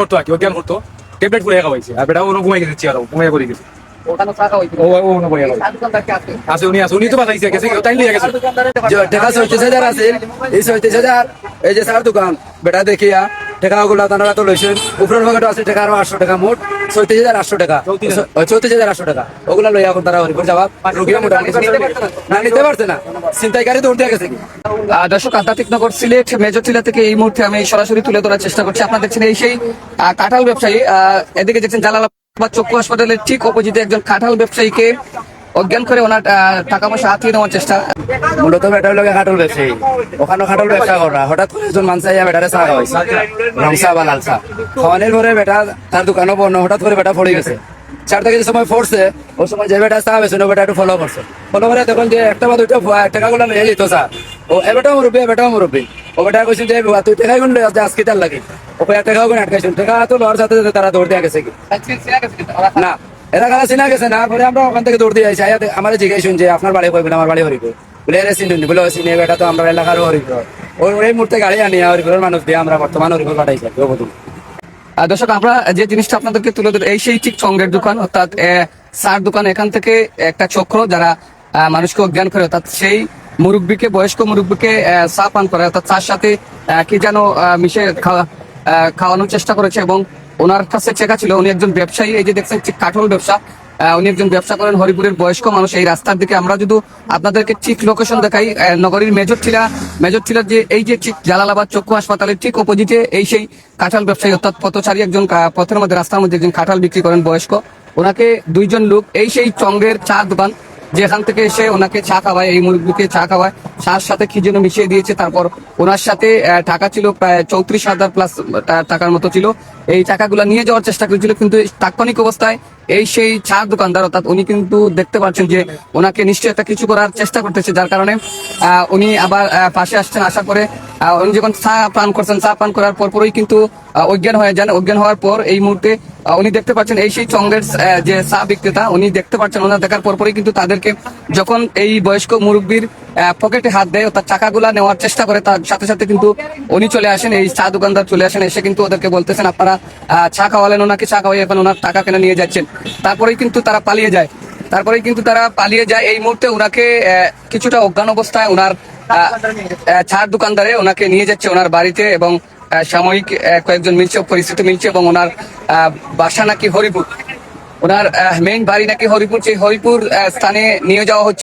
করতো আর কি জ্ঞান করতো ট্যাবলেট ফুলে খাওয়াইছে আর বেটা ওনো ঘুমাই গেছে চেয়ারও ঘুমাই করে গেছে। দোকানদার কে আছে এই ছয়ত্রিশ হাজার এই যে সার দোকান বেটা দেখিয়া টাকা তারা তো লইছেন। উপরের আছে টাকা আরও আটশো টাকা মোট। ছয়ত্রিশ হাজার আটশো টাকা। চৌত্রিশ হাজার। আটশো টাকা। ওগুলা লইয়া এখন তারা হরিপুর যাওয়া রুগীরা মোটামুটি না। নিতে পারছে না। চিন্তাইকারী দৌড় দিয়ে গেছে দর্শক আধ্যাত্মিক নগর সিলেট মেজর টিলা থেকে এই মুহূর্তে আমি সরাসরি তুলে ধরার চেষ্টা করছি। আপনারা দেখছেন এই সেই কাঁঠাল ব্যবসায়ী আহ, এদিকে দেখছেন জালালাবাদ চক্ষু হাসপাতালের ঠিক অপোজিটে একজন কাঁঠাল ব্যবসায়ীকে অজ্ঞান করে ওনার টাকা পয়সা হাতিয়ে নেওয়ার চেষ্টা। মূলত বেটা হলো খাটল ব্যবসায়ী ওখানে খাটল ব্যবসা করা হঠাৎ করে একজন মানুষ আইয়া বেটারে চা খাওয়াইছে। রং চা বা লাল চা খাওয়ানোর পরে বেটা তার দোকানও বন্ধ। হঠাৎ করে বেটা পড়ে গেছে। চার থেকে সময় পড়ছে। ওই সময় যে বেটা চা বেছে বেটা একটু ফলো করছে। ফলো করে দেখুন যে একটা বা দুইটা টাকা গুলো নিয়ে যেত চা ও এ বেটাও মুরব্বী এ বেটাও মুরব্বী। ও বেটা কইছে যে তুই গুলো আজকে তার লাগে। ও কই টাকা গুলো আটকাইছেন টাকা তো লওয়ার সাথে তারা দৌড় দিয়ে গেছে কি? না। এরা কারা চিনা গেছে না, পরে আমরা ওখান থেকে দৌড় দিয়ে আইসি আয়া আমার জিজ্ঞাসুন যে, আপনার বাড়ি কইবেন আমার বাড়ি হরিপুর। বলে, এরা চিনুন বলে, ও চিনে বেটা তো আমরা এলাকার হরিপুর। ওই ওই মুহূর্তে গাড়ি আনি হরিপুরের মানুষ দিয়ে আমরা বর্তমান হরিপুর পাঠাইছি দর্শক, আমরা যে জিনিসটা আপনাদেরকে তুলে ধরে এই সেই ঠিক চঙ্গের দোকান, অর্থাৎ সার দোকান, এখান থেকে একটা চক্র যারা মানুষকে অজ্ঞান করে, অর্থাৎ সেই মুরব্বীকে, বয়স্ক মুরব্বীকে চা পান করে, অর্থাৎ চার সাথে কি যেন মিশে খাওয়া খাওয়ানোর চেষ্টা করেছে এবং ওনার কাছে চেকা ছিল, উনি একজন ব্যবসায়ী, এই যে দেখছেন ঠিক কাঠল ব্যবসা উনি একজন ব্যবসা করেন, হরিপুরের বয়স্ক মানুষ, এই রাস্তার দিকে আমরা যদি আপনাদেরকে ঠিক লোকেশন দেখাই নগরীর মেজর টিলা, মেজর টিলার যে, এই যে ঠিক জালালাবাদ চক্ষু হাসপাতালের ঠিক অপোজিটে এই সেই কাঁঠাল ব্যবসায়ী, অর্থাৎ পথচারী একজন পথের মধ্যে রাস্তার মধ্যে একজন কাঁঠাল বিক্রি করেন বয়স্ক। ওনাকে দুইজন লোক, এই সেই চঙ্গের চা দোকান যেখান থেকে এসে ওনাকে চা খাওয়ায় এই মুরগিকে চা খাওয়ায় চার সাথে কি যেন মিশিয়ে দিয়েছে তারপর ওনার সাথে টাকা ছিল প্রায় চৌত্রিশ হাজার প্লাস টাকার মতো ছিল। এই টাকাগুলো নিয়ে যাওয়ার চেষ্টা করেছিল কিন্তু তাৎক্ষণিক অবস্থায় এই সেই চা দোকানদার অর্থাৎ উনি কিন্তু দেখতে পাচ্ছেন যে ওনাকে নিশ্চয়ই একটা কিছু করার চেষ্টা করতেছে যার কারণে উনি আবার পাশে আসছেন। আসার আহ, উনি যখন চা পান করছেন, চা পান করার পর পরই কিন্তু অজ্ঞান হয়ে যান। অজ্ঞান হওয়ার পর এই মুহূর্তে উনি দেখতে পাচ্ছেন এই সেই চঙ্গের যে চা বিক্রেতা, উনি দেখতে পাচ্ছেন, ওনার দেখার পর পরই কিন্তু তাদেরকে যখন এই বয়স্ক মুরব্বীর পকেটে হাত দেয়, অর্থাৎ টাকাগুলা নেওয়ার চেষ্টা করে, তার সাথে সাথে কিন্তু উনি চলে আসেন, এই চা দোকানদার চলে আসেন, এসে কিন্তু ওদেরকে বলতেছেন, আপনারা চা খাওয়ালেন, ওনাকে চা খাওয়াই, এখন ওনার টাকা কেন নিয়ে যাচ্ছেন। তারপরেই কিন্তু তারা পালিয়ে যায়। তারপরেই কিন্তু তারা পালিয়ে যায়। এই মুহূর্তে ওনাকে কিছুটা অজ্ঞান অবস্থায় ওনার ছাড় দোকানদারে ওনাকে নিয়ে যাচ্ছে ওনার বাড়িতে এবং সাময়িক কয়েকজন মিলছে, পরিস্থিতি মিলছে এবং ওনার বাসা নাকি হরিপুর। ওনার মেইন বাড়ি নাকি হরিপুর। সেই হরিপুর স্থানে নিয়ে যাওয়া হচ্ছে।